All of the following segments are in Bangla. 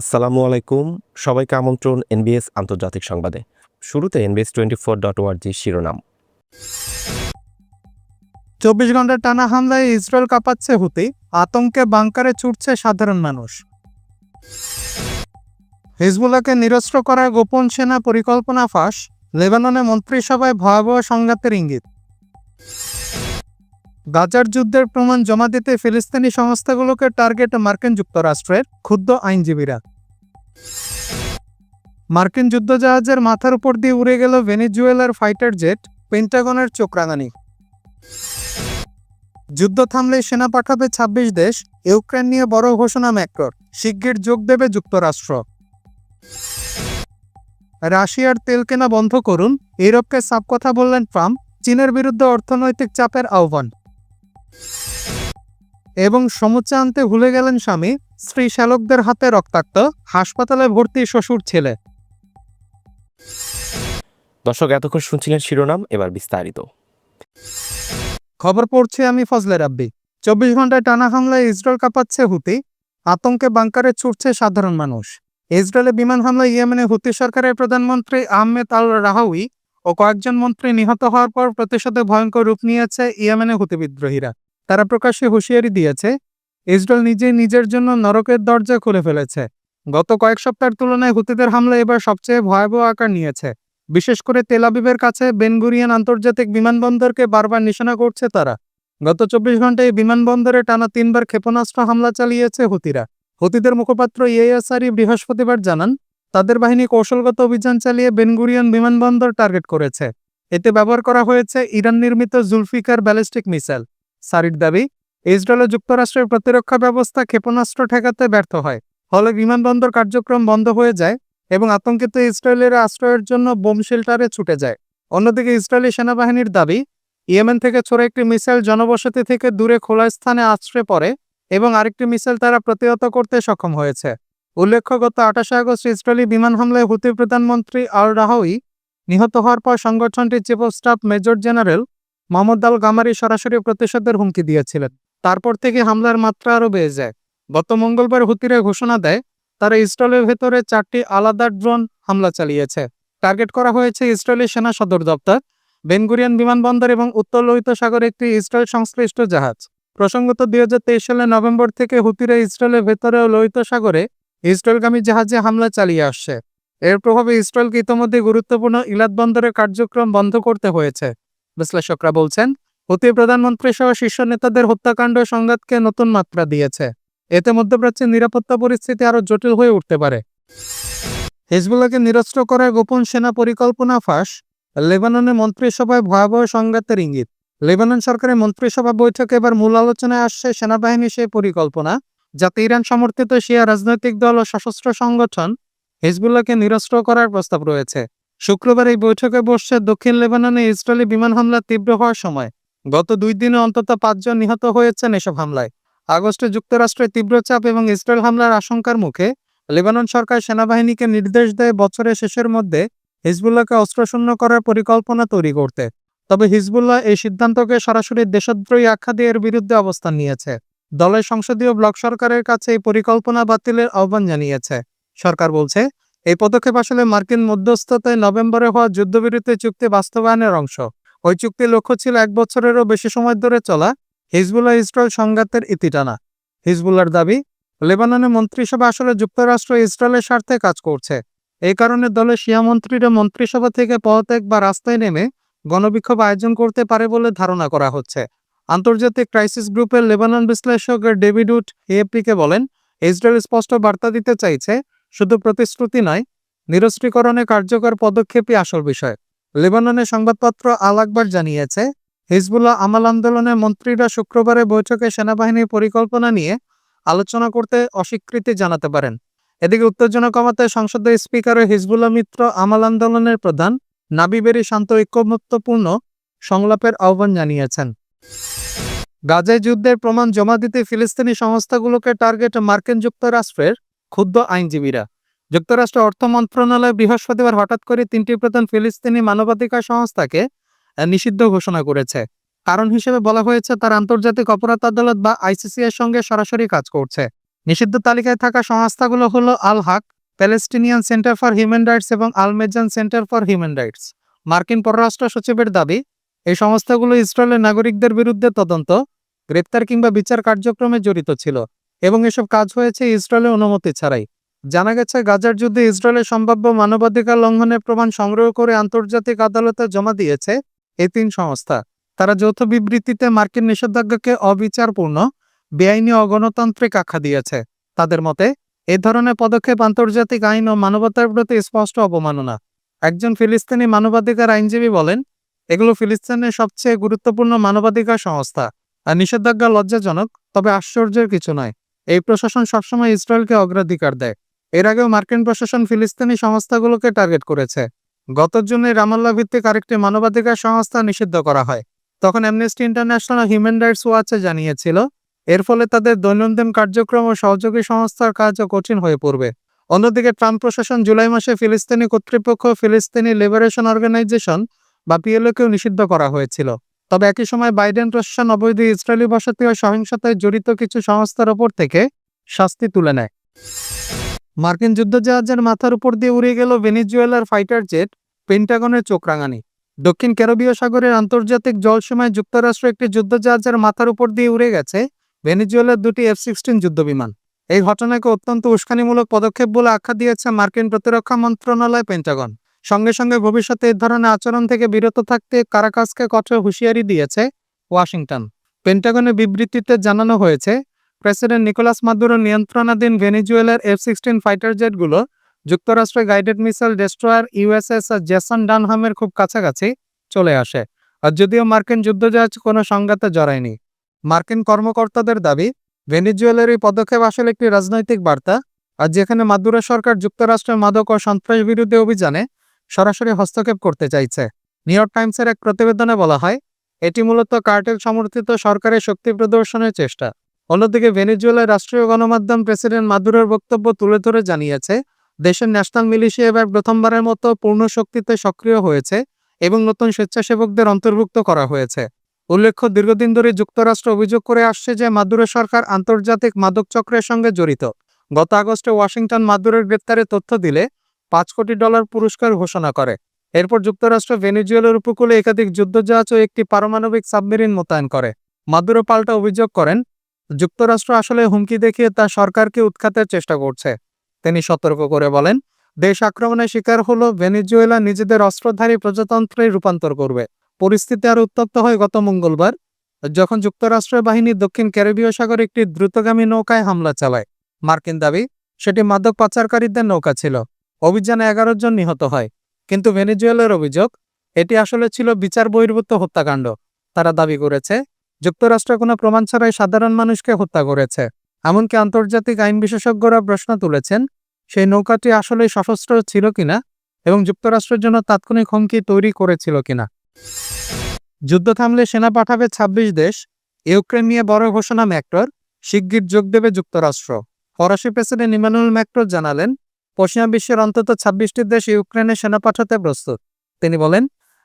আসসালামু আলাইকুম। সবাইকে আমন্ত্রণ এনবিএস আন্তর্জাতিক সংবাদে। শুরুতে এনবিএস টোয়েন্টি ফোর ডট ওয়ার্জি শিরোনাম। চব্বিশ ঘণ্টার টানা হামলায় ইসরায়েল কাঁপাচ্ছে হুতি, আতঙ্কে বাংকারে ছুটছে সাধারণ মানুষ। হিজবুল্লাহকে নিরস্ত্র করার গোপন সেনা পরিকল্পনা ফাঁস, লেবাননে মন্ত্রিসভায় ভয়াবহ সংঘাতের ইঙ্গিত। গাজার যুদ্ধের প্রমাণ জমা দিতে ফিলিস্তিনি সংস্থাগুলোকে টার্গেট মার্কিন যুক্তরাষ্ট্রের ক্ষুদ্র আইনজীবীরা। মার্কিন যুদ্ধজাহাজের মাথার উপর দিয়ে উড়ে গেল ভেনিজুয়েলার ফাইটার জেট, পেন্টাগনের চোখ রাঙানি যুদ্ধ থামলে সেনা পাঠাবে ২৬ দেশ, ইউক্রেন নিয়ে বড় ঘোষণা ম্যাক্রোর, শিগগির যোগ দেবে যুক্তরাষ্ট্র। রাশিয়ার তেল কেনা বন্ধ করুন, ইউরোপকে সাপ কথা বললেন ট্রাম্প, চীনের বিরুদ্ধে অর্থনৈতিক চাপের আহ্বান। এবং সমুচ্চা আনতে ভুলে গেলেন স্বামী স্ত্রী শ্যালকদের হাতে রক্তাক্ত হাসপাতালে ভর্তি শ্বশুর ছেলে। দর্শক এতক্ষণ শুনছিলেন শিরোনাম এবার বিস্তারিত। খবর পড়ছি আমি ফজলে রাব্বি। চব্বিশ ঘন্টায় টানা হামলায় ইসরায়েল কাঁপাচ্ছে হুতি আতঙ্কে বাংকারে ছুটছে সাধারণ মানুষ। ইসরায়েলে বিমান হামলায় ইয়েমেনে হুতি সরকারের প্রধানমন্ত্রী আহমেদ আল রাহাউই ও কয়েকজন মন্ত্রী নিহত হওয়ার পর প্রতিশোধে ভয়ঙ্কর রূপ নিয়েছে ইয়েমেনে হুতি বিদ্রোহীরা। তারা প্রকাশ্যে হুঁশিয়ারি দিয়েছে, ইসরায়েল নিজেই নিজের জন্য নরকের দরজা খুলে ফেলেছে। গত কয়েক সপ্তাহের তুলনায় হুতিদের হামলা এবার সবচেয়ে ভয়াবহ আকার নিয়েছে। বিশেষ করে তেলাবিবের কাছে বেনগুরিয়ান আন্তর্জাতিক বিমানবন্দরকে বারবার নিশানা করছে তারা। গত চব্বিশ ঘন্টায় বিমানবন্দরে টানা তিনবার ক্ষেপণাস্ত্র হামলা চালিয়েছে হুতিরা। হুতিদের মুখপাত্র ইয়েসারি বৃহস্পতিবার জানান, তাদের বাহিনী কৌশলগত অভিযান চালিয়ে বেনগুরিয়ান বিমানবন্দর টার্গেট করেছে। এতে ব্যবহার করা হয়েছে ইরান নির্মিত জুলফিকার ব্যালিস্টিক মিসাইল। সারির দাবি, ইসরায়েল যুক্তরাষ্ট্রের প্রতিরক্ষা ব্যবস্থা ক্ষেপণাস্ত্র ঠেকাতে ব্যর্থ হয়। ফলে বিমানবন্দর কার্যক্রম বন্ধ হয়ে যায় এবং আতঙ্কিত ইসরায়েলের আশ্রয়ের জন্য বোম শেল্টারে ছুটে যায়। অন্যদিকে ইসরায়েলি সেনাবাহিনীর দাবি, ইয়েমেন থেকে ছোড়ে একটি মিসাইল জনবসতি থেকে দূরে খোলা স্থানে আশ্রয় পড়ে এবং আরেকটি মিসাইল তারা প্রতিহত করতে সক্ষম হয়েছে। উল্লেখ্য, গত আঠাশে আগস্ট ইসরায়েলি বিমান হামলায় হুতি প্রধানমন্ত্রী আল রাহাউই নিহত হওয়ার পর সংগঠনটির chief of staff major general Mohammad al Ghamari সরাসরি প্রতিশোধের হুমকি দিয়েছিলেন। তারপর থেকে হামলার মাত্রা আরও বেড়ে যায়। গত মঙ্গলবার হুতিরা ঘোষণা দেয়, তারা ইসরায়েলের ভেতরে চারটি আলাদা ড্রোন হামলা চালিয়েছে। টার্গেট করা হয়েছে ইসরায়েলি সেনা সদর দপ্তর বেনগুরিয়ান বিমানবন্দর এবং উত্তর লোহিত সাগর একটি ইসরায়েল সংশ্লিষ্ট জাহাজ। প্রসঙ্গত দুই হাজার তেইশ সালের নভেম্বর থেকে হুতিরা ইসরায়েলের ভেতরে ও লোহিত সাগরে ইসরায়েলগামী জাহাজে হামলা চালিয়ে আসছে। এর প্রভাবে ইসরায়েলকে ইতোমধ্যে গুরুত্বপূর্ণ ইলাদ বন্দরের কার্যক্রম বন্ধ করতে হয়েছে। বিশ্লেষকরা বলছেন, হুতি প্রধানমন্ত্রী সহ শীর্ষ নেতাদের হত্যাকাণ্ড সংঘাতকে নতুন মাত্রা দিয়েছে। এতে মধ্যপ্রাচ্যের নিরাপত্তা পরিস্থিতি আরও জটিল হয়ে উঠতে পারে। হিজবুল্লাহকে নিরস্ত্র করার গোপন সেনা পরিকল্পনা ফাঁস, লেবাননে মন্ত্রিসভায় ভয়াবহ সংঘাতের ইঙ্গিত। লেবানন সরকারের মন্ত্রিসভা বৈঠকে এবার মূল আলোচনায় আসছে সেনাবাহিনী সেই পরিকল্পনা, যাতে ইরান সমর্থিত শিয়া রাজনৈতিক দল ও সশস্ত্র সংগঠন হিজবুল্লাহকে নিরস্ত্র করার প্রস্তাব রয়েছে। শুক্রবার এই বৈঠকে বসছে দক্ষিণ লেবাননে ইসরায়েলি বিমান হামলা তীব্র হওয়ার সময়। গত দুই দিনে অন্তত পাঁচজন নিহত হয়েছেন এসব হামলায়। আগস্টে যুক্তরাষ্ট্রের তীব্র চাপ এবং ইসরায়েল হামলার আশঙ্কার মুখে লেবানন সরকার সেনাবাহিনীকে নির্দেশ দেয় বছরের শেষের মধ্যে হিজবুল্লাহকে অস্ত্রশূন্য করার পরিকল্পনা তৈরি করতে। তবে হিজবুল্লাহ এই সিদ্ধান্তকে সরাসরি দেশদ্রোহী আখ্যা দিয়ে এর বিরুদ্ধে অবস্থান নিয়েছে। দলের সংসদীয় ব্লক সরকারের কাছে এই পরিকল্পনা বাতিলের আহ্বান জানিয়েছে। সরকার বলছে এই পদক্ষেপ আসলে মার্কিন মধ্যস্থতায় নভেম্বরে হওয়া যুদ্ধবিরতি চুক্তি বাস্তবায়নের অংশ। ওই চুক্তির লক্ষ্য ছিল এক বছরেরও বেশি সময় ধরে চলা হিজবুল্লাহ ইসরায়েল সংঘাতের ইতি টানা। হিজবুল্লাহর দাবি, লেবাননের মন্ত্রিসভা আসলে যুক্তরাষ্ট্র ইসরায়েলের স্বার্থে কাজ করছে। এই কারণে দলের শিয়া মন্ত্রীরা মন্ত্রিসভা থেকে পদত্যাগ বা রাস্তায় নেমে গণবিক্ষোভ আয়োজন করতে পারে বলে ধারণা করা হচ্ছে। আন্তর্জাতিক ক্রাইসিস গ্রুপের লেবানন বিশ্লেষক ডেভিড উড বলেন, ইসরায়েল স্পষ্ট বার্তা দিতে চাইছে শুধু প্রতিশ্রুতি নয়, নিরস্ত্রীকরণে কার্যকর পদক্ষেপই আসল বিষয়। লেবাননের সংবাদপত্র আল আকবর জানিয়েছে, হিজবুল্লাহ আমাল আন্দোলনের মন্ত্রীরা শুক্রবারে বৈঠকে সেনাবাহিনীর পরিকল্পনা নিয়ে আলোচনা করতে অস্বীকৃতি জানাতে পারেন। এদিকে উত্তেজনা কমাতে সংসদের স্পিকার হিজবুল্লাহ মিত্র আমাল আন্দোলনের প্রধান নাবিবেরি শান্ত ঐক্যমত্যপূর্ণ সংলাপের আহ্বান জানিয়েছেন। গাজায় যুদ্ধের প্রমাণ জমা দিতে ফিলিস্তিনি সংস্থাগুলোকে টার্গেট মার্কিন যুক্তরাষ্ট্রের ক্ষুদ্র আইনজীবীরা। যুক্তরাষ্ট্র অর্থ মন্ত্রণালয় বৃহস্পতিবার হঠাৎ করে তিনটি প্রধান ফিলিস্তিনি মানবাধিকার সংস্থাকে নিষিদ্ধ ঘোষণা করেছে। কারণ হিসেবে বলা হয়েছে, তার আন্তর্জাতিক অপরাধ আদালত বা আইসিসি এর সঙ্গে সরাসরি কাজ করছে। নিষিদ্ধ তালিকায় থাকা সংস্থাগুলো হলো Al Haq, Palestinian Centre for Human Rights এবং Al Mezan Centre for Human Rights. মার্কিন পররাষ্ট্র সচিবের দাবি, এই সংস্থাগুলো ইসরায়েলের নাগরিকদের বিরুদ্ধে তদন্ত, গ্রেপ্তার কিংবা বিচার কার্যক্রমে জড়িত ছিল। এবং এসব কাজ হয়েছে ইসরায়েলের অনুমতি ছাড়াই। জানা গেছে, গাজার যুদ্ধে ইসরায়েলের সম্ভাব্য মানবাধিকার লঙ্ঘনের প্রমাণ সংগ্রহ করে আন্তর্জাতিক আদালতে জমা দিয়েছে এই তিন সংস্থা। তারা যৌথ বিবৃতিতে মার্কিন নিষেধাজ্ঞাকে অবিচারপূর্ণ, বেআইনি অগণতান্ত্রিক আখ্যা দিয়েছে। তাদের মতে, এ ধরনের পদক্ষেপ আন্তর্জাতিক আইন ও মানবতার প্রতি স্পষ্ট অবমাননা। একজন ফিলিস্তিনি মানবাধিকার আইনজীবী বলেন, এগুলো ফিলিস্তিনের সবচেয়ে গুরুত্বপূর্ণ মানবাধিকার সংস্থা। আর নিষেধাজ্ঞা লজ্জাজনক, তবে আশ্চর্যের কিছু নয়। এই প্রশাসন সবসময় ইসরায়েলকে অগ্রাধিকার দেয়। এর আগেও মার্কিন প্রশাসন ফিলিস্তিনি সংস্থাগুলোকে টার্গেট করেছে। গত জুনে রামাল্লা ভিত্তিক আরেকটি মানবাধিকার সংস্থা নিষিদ্ধ করা হয়। তখন অ্যামনেস্টি ইন্টারন্যাশনাল হিউম্যান রাইটস ওয়াচে জানিয়েছিল, এর ফলে তাদের দৈনন্দিন কার্যক্রম ও সহযোগী সংস্থার কাজও কঠিন হয়ে পড়বে। অন্যদিকে ট্রাম্প প্রশাসন জুলাই মাসে ফিলিস্তিনি কর্তৃপক্ষ ফিলিস্তিনি লিবারেশন অর্গানাইজেশন বা পিএলওকেও নিষিদ্ধ করা হয়েছিল। তবে একই সময় বাইডেন প্রশাসন অবৈধ ইসরায়েলি বসতি ও সহিংসতায় জড়িত কিছু সংস্থার ওপর থেকে শাস্তি তুলে নেয়। মার্কিন যুদ্ধজাহাজের মাথার উপর দিয়ে উড়ে গেল ভেনিজুয়েলার ফাইটার জেট পেন্টাগনের চোখ রাঙানি। দক্ষিণ ক্যারোবীয় সাগরের আন্তর্জাতিক জলসীমায় যুক্তরাষ্ট্র একটি যুদ্ধজাহাজের মাথার উপর দিয়ে উড়ে গেছে ভেনিজুয়েলার দুটি এফ সিক্সটিন যুদ্ধবিমান। এই ঘটনাকে অত্যন্ত উস্কানিমূলক পদক্ষেপ বলে আখ্যা দিয়েছে মার্কিন প্রতিরক্ষা মন্ত্রণালয় পেন্টাগন। সঙ্গে সঙ্গে ভবিষ্যতে এই ধরনের আচরণ থেকে বিরত থাকতে কারাকাসকে কঠোর হুঁশিয়ারি দিয়েছে ওয়াশিংটন। পেন্টাগনের বিবৃতিতে জানানো হয়েছে, প্রেসিডেন্ট নিকোলাস মাদুরোর নিয়ন্ত্রণাধীন ভেনিজুয়েলার এফ সিক্সটিন ফাইটার জেটগুলো যুক্তরাষ্ট্রের guided missile destroyer USS Jason ডানহামের খুব কাছাকাছি চলে আসে, আর যদিও মার্কিন যুদ্ধজাহাজ কোনো সংঘাতে জড়ায়নি। মার্কিন কর্মকর্তাদের দাবি, ভেনিজুয়েলার এই পদক্ষেপ আসলে একটি রাজনৈতিক বার্তা, আর যেখানে মাদুরো সরকার যুক্তরাষ্ট্রের মাদক ও সন্ত্রাস বিরোধী অভিযানে সরাসরি হস্তক্ষেপ করতে চাইছে। নিউ ইয়র্ক টাইমসের এক প্রতিবেদনে বলা হয়, এটি মূলত কার্টেল সমর্থিত সরকারের শক্তি প্রদর্শনের চেষ্টা। অন্যদিকে ভেনেজুয়েলার রাষ্ট্রীয় গণমাধ্যম প্রেসিডেন্ট মাদুরোর বক্তব্য তুলে ধরে জানিয়েছে, দেশের ন্যাশনাল মিলিশিয়া এবার প্রথমবারের মতো পূর্ণ শক্তিতে সক্রিয় হয়েছে এবং নতুন স্বেচ্ছাসেবকদের অন্তর্ভুক্ত করা হয়েছে। উল্লেখ্য, দীর্ঘদিন ধরে যুক্তরাষ্ট্র অভিযোগ করে আসছে যে মাদুরো সরকার আন্তর্জাতিক মাদক চক্রের সঙ্গে জড়িত। গত আগস্টে ওয়াশিংটন মাদুরের গ্রেপ্তারে তথ্য দিলে পাঁচ কোটি ডলার পুরস্কার ঘোষণা করে। এরপর যুক্তরাষ্ট্র ভেনেজুয়েলার উপকূলে একাধিক যুদ্ধজাহাজ ও একটি পারমাণবিক সাবমেরিন মোতায়েন করে। মাদুরো পাল্টা অভিযোগ করেন, যুক্তরাষ্ট্র আসলে হুমকি দেখিয়ে তার সরকারকে উৎখাতের চেষ্টা করছে। তিনি সতর্ক করে বলেন, দেশ আক্রমণের শিকার হলো ভেনেজুয়েলা নিজেদের অস্ত্রধারী প্রজাতন্ত্রে রূপান্তর করবে। পরিস্থিতি আরও উত্তপ্ত হয় গত মঙ্গলবার, যখন যুক্তরাষ্ট্রের বাহিনী দক্ষিণ ক্যারিবীয় সাগরে একটি দ্রুতগামী নৌকায় হামলা চালায়। মার্কিন দাবি, সেটি মাদক পাচারকারীদের নৌকা ছিল। অভিযানে এগারো জন নিহত হয়। কিন্তু ভেনেজুয়েলার অভিযোগ, এটি আসলে ছিল বিচার বহির্ভূত হত্যাকাণ্ড। তারা দাবি করেছে, যুক্তরাষ্ট্র কোনো প্রমাণ ছাড়াই সাধারণ মানুষকে হত্যা করেছে। এমনকি আন্তর্জাতিক আইন বিশেষজ্ঞরা প্রশ্ন তুলেছেন, সেই নৌকাটি আসলে সশস্ত্র ছিল কিনা এবং যুক্তরাষ্ট্রের জন্য তাৎক্ষণিক হুমকি তৈরি করেছিল কিনা। যুদ্ধ থামলে সেনা পাঠাবে ২৬ দেশ, ইউক্রেন নিয়ে বড় ঘোষণা ম্যাক্টর শিগগির যোগ দেবে যুক্তরাষ্ট্র। ফরাসি প্রেসিডেন্ট ইমানুয়েল ম্যাক্টর জানালেন পশ্চিমা বিশ্বের অন্তত ছাব্বিশটি দেশ ইউক্রেনে সেনা পাঠাতে প্রস্তুত। তিনি বলেন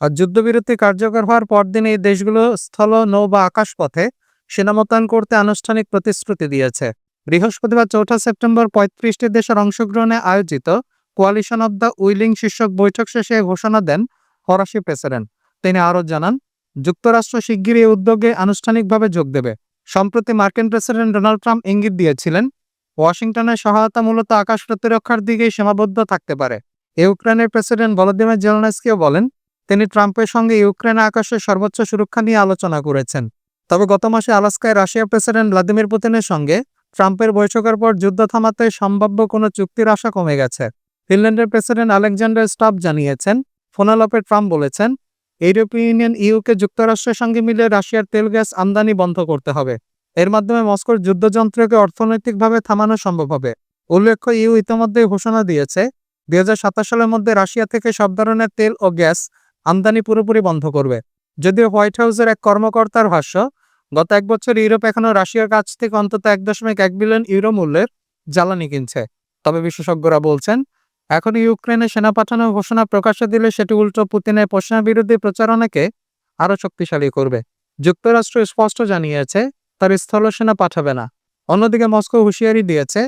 যুদ্ধবিরতি কার্যকর হওয়ার পরদিন এই দেশগুলো স্থল, নৌ বা আকাশপথে সেনা মোতায়েন করতে আনুষ্ঠানিক প্রতিশ্রুতি দিয়েছে। বৃহস্পতিবার চৌঠা সেপ্টেম্বর পঁয়ত্রিশটি দেশের অংশগ্রহণে আয়োজিত কোয়ালিশন অব দ্য উইলিং শীর্ষক বৈঠক শেষে ঘোষণা দেন ফরাসি প্রেসিডেন্ট। তিনি আরও জানান, যুক্তরাষ্ট্র শিগগিরই এই উদ্যোগে আনুষ্ঠানিকভাবে যোগ দেবে। সম্প্রতি মার্কিন প্রেসিডেন্ট ডোনাল্ড ট্রাম্প ইঙ্গিত দিয়েছিলেন ওয়াশিংটনের সহায়তা মূলত আকাশ প্রতিরক্ষার দিকেই সীমাবদ্ধ থাকতে পারে। ইউক্রেনের প্রেসিডেন্ট ভলোদিমির জেলনাস্কিও বলেন, তিনি ট্রাম্পের সঙ্গে ইউক্রেনে আকাশের সর্বোচ্চ সুরক্ষা নিয়ে আলোচনা করেছেন। তবে গত মাসে আলাস্কায় রাশিয়ার প্রেসিডেন্ট ভ্লাদিমির পুতিনের সঙ্গে ট্রাম্পের বৈঠকের পর যুদ্ধ থামাতে সম্ভাব্য কোনো চুক্তির আশা কমে গেছে। ফিনল্যান্ডের প্রেসিডেন্ট আলেকজান্ডার স্টাফ জানিয়েছেন, ফোনালপে ট্রাম্প বলেছেন, ইউরোপীয় ইউনিয়ন ইউকে যুক্তরাষ্ট্রের সঙ্গে মিলে রাশিয়ার তেল গ্যাস আমদানি বন্ধ করতে হবে। এর মাধ্যমে মস্কোর যুদ্ধযন্ত্রকে অর্থনৈতিকভাবে থামানো সম্ভব হবে। উল্লেখ্য, ইউ ইতিমধ্যে ঘোষণা দিয়েছে দুই সালের মধ্যে রাশিয়া থেকে সব ধরনের তেল ও গ্যাস আমদানি পুরোপুরি বন্ধ করবে। যদিও হোয়াইট হাউসের এক কর্মকর্তার ভাষ্য, গত এক বছর ইউরোপ এখনও রাশিয়ার কাছ থেকে অন্তত এক দশমিক এক বিলিয়ন ইউরো মূল্যের জ্বালানি কিনছে। তবে বিশেষজ্ঞরা বলছেন, এখন ইউক্রেনে সেনা পাঠানোর ঘোষণা প্রকাশ্যে দিলে সেটি উল্টো পুতিনের পশ্চিমা বিরোধী প্রচারণাকে আরও শক্তিশালী করবে। যুক্তরাষ্ট্র স্পষ্ট জানিয়েছে তার স্থলসেনা পাঠাবে না। অন্যদিকে মস্কো হুঁশিয়ারি দিয়েছে,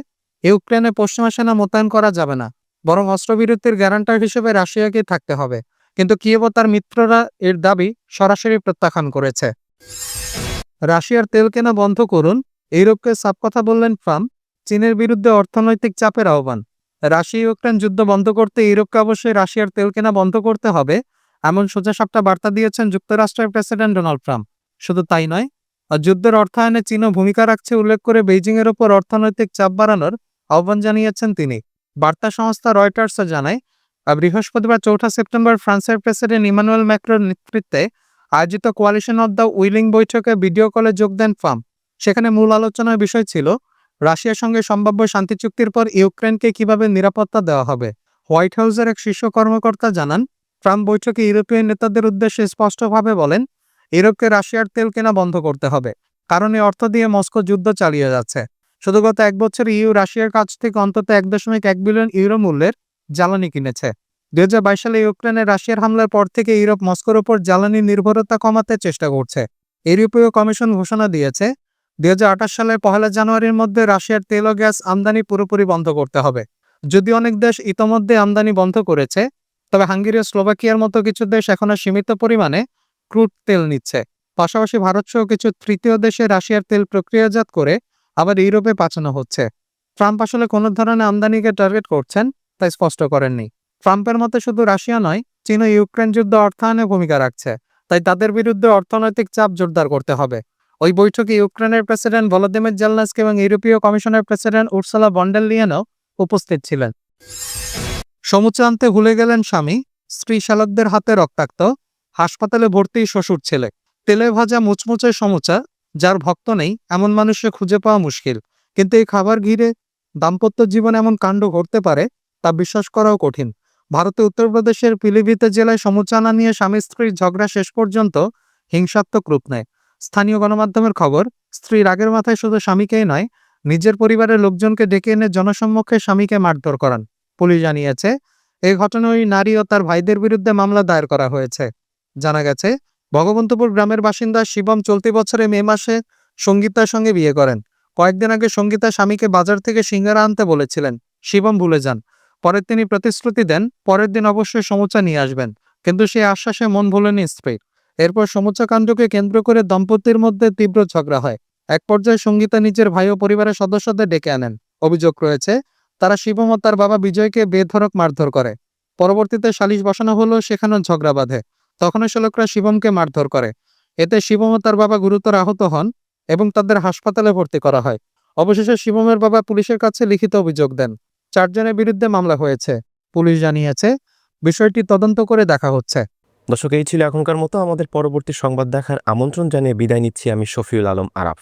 ইউক্রেনে পশ্চিমা সেনা মোতায়েন করা যাবে না, বরং অস্ত্রবিরতির গ্যারান্টার হিসেবে রাশিয়াকে থাকতে হবে। কিন্তু কিয়েভ ও তার মিত্ররা এর দাবি সরাসরি প্রত্যাখ্যান করেছে। রাশিয়ার তেল কেনা বন্ধ করুন, ইউরোপকে সাপ কথা বললেন ট্রাম্প, চীনের বিরুদ্ধে অর্থনৈতিক চাপের আহ্বান। রাশিয়া ইউক্রেন যুদ্ধ বন্ধ করতে ইউরোপকে অবশ্যই রাশিয়ার তেল কেনা বন্ধ করতে হবে, এমন সোজাসাপটা বার্তা দিয়েছেন যুক্তরাষ্ট্রের প্রেসিডেন্ট ডোনাল্ড ট্রাম্প। শুধু তাই নয় যুদ্ধের অর্থায়নে চীনও ভূমিকা রাখছে উল্লেখ করে বেইজিং এর ওপর অর্থনৈতিক চাপ বাড়ানোর আহ্বান জানিয়েছেন তিনি। বার্তা সংস্থা রয়টার্স জানায় বৃহস্পতিবার চৌঠা সেপ্টেম্বর ফ্রান্সের প্রেসিডেন্ট ইমানুয়েল ম্যাক্রোর নেতৃত্বে আয়োজিত কোয়ালিশন অব দ্য উইলিং বৈঠকে ভিডিও কলে যোগ দেন ফার্ম সেখানে মূল আলোচনার বিষয় ছিল, রাশিয়ার সঙ্গে সম্ভাব্য শান্তি চুক্তির পর ইউক্রেনকে কীভাবে নিরাপত্তা দেওয়া হবে। হোয়াইট হাউসের এক শীর্ষ কর্মকর্তা জানান, ট্রাম্প বৈঠকে ইউরোপীয় নেতাদের উদ্দেশ্যে স্পষ্টভাবে বলেন ইউরোপকে রাশিয়ার তেল কেনা বন্ধ করতে হবে, কারণ এই অর্থ দিয়ে মস্কো যুদ্ধ চালিয়ে যাচ্ছে। শুধু গত এক বছর ইউ রাশিয়ার কাছ থেকে অন্তত এক দশমিক এক বিলিয়ন ইউরো মূল্যের জ্বালানি কিনেছে। দুই সালে ইউক্রেনে রাশিয়ার হামলার পর থেকে ইউরোপ মস্কোর ওপর জ্বালানি নির্ভরতা কমাতে চেষ্টা করছে। ইউরোপীয় কমিশন ঘোষণা দিয়েছে, দুই সালের পহেলা জানুয়ারির মধ্যে রাশিয়ার তেল ও গ্যাস আমদানি পুরোপুরি বন্ধ করতে হবে। যদি অনেক দেশ ইতোমধ্যে আমদানি বন্ধ করেছে, তবে হাঙ্গেরি ও স্লোভাকিয়ার মতো কিছু দেশ এখনও সীমিত পরিমাণে ক্রুড তেল নিচ্ছে। পাশাপাশি ভারত সহ কিছু তৃতীয় দেশে রাশিয়ার তেল প্রক্রিয়াজাত করে আবার ইউরোপে পাঠানো হচ্ছে। ট্রাম্প আসলে কোনো ধরনের আমদানিকে টার্গেট করছেন তাই স্পষ্ট করেননি। ট্রাম্পের মতে শুধু রাশিয়া নয় চীন ও ইউক্রেন যুদ্ধ অর্থায়নে ভূমিকা রাখছে, তাই তাদের বিরুদ্ধে অর্থনৈতিক চাপ জোরদার করতে হবে। ওই বৈঠকে ইউক্রেনের প্রেসিডেন্ট ভলোদিমির জেলনাসকি এবং ইউরোপীয় কমিশনের প্রেসিডেন্ট উর্সালা বন্ডেল লিয়েনও উপস্থিত ছিলেন। সমুচা আনতে ভুলে গেলেন স্বামী স্ত্রী শালকদের হাতে রক্তাক্ত হাসপাতালে ভর্তি শ্বশুর ছেলে। তেলে ভাজা মুচমুচে সমুচা, যার ভক্ত নেই, এমন মানুষকে খুঁজে পাওয়া মুশকিল। কিন্তু এই খাবার ঘিরে দাম্পত্য জীবনে এমন কাণ্ড ঘটতে পারে, তা বিশ্বাস করাও কঠিন। ভারতে উত্তরপ্রদেশের পিলিভিতে জেলায় সমুচানা নিয়ে স্বামী স্ত্রীর ঝগড়া শেষ পর্যন্ত হিংসাত্মক রূপ নেয়। স্থানীয় গণমাধ্যমের খবর স্ত্রী রাগের মাথায় শুধু স্বামীকেই নয়, নিজের পরিবারের লোকজনকে ডেকে এনে জনসম্মুখে স্বামীকে মারধর করান। পুলিশ জানিয়েছে এই ঘটনায় নারী ও তার ভাইদের বিরুদ্ধে মামলা দায়ের করা হয়েছে। জানা গেছে, ভগবন্তপুর গ্রামের বাসিন্দা শিবম চলতি বছরে মে মাসে সঙ্গীতার সঙ্গে বিয়ে করেন। কয়েকদিন আগে সঙ্গীতা স্বামীকে বাজার থেকে সিঙ্গারা আনতে বলেছিলেন। শিবম ভুলে যান। পরে তিনি প্রতিশ্রুতি দেন, পরের দিন অবশ্যই সমুচা নিয়ে আসবেন। কিন্তু সেই আশ্বাসে মন ভুলেনি স্ত্রী। এরপর সমুচা কাণ্ডকে কেন্দ্র করে দম্পতির মধ্যে তীব্র ঝগড়া হয়। এক পর্যায়ে সঙ্গীতা নিজের ভাই ও পরিবারের সদস্যদের ডেকে আনেন। অভিযোগ রয়েছে, তারা শিবম ও তার বাবা বিজয়কে বেধরক মারধর করে। পরবর্তীতে সালিশ বসানো হলেও সেখানেও ঝগড়া বাঁধে। তখনও শ্লোকরা শিবমকে মারধর করে। এতে শিবম ও তার বাবা গুরুতর আহত হন এবং তাদের হাসপাতালে ভর্তি করা হয়। অবশেষে শিবমের বাবা পুলিশের কাছে লিখিত অভিযোগ দেন। চারজনের বিরুদ্ধে মামলা হয়েছে। পুলিশ জানিয়েছে, বিষয়টি তদন্ত করে দেখা হচ্ছে। দর্শক, এই ছিল এখনকার মতো। আমাদের পরবর্তী সংবাদ দেখার আমন্ত্রণ জানিয়ে বিদায় নিচ্ছি আমি শফিউল আলম আরাফ।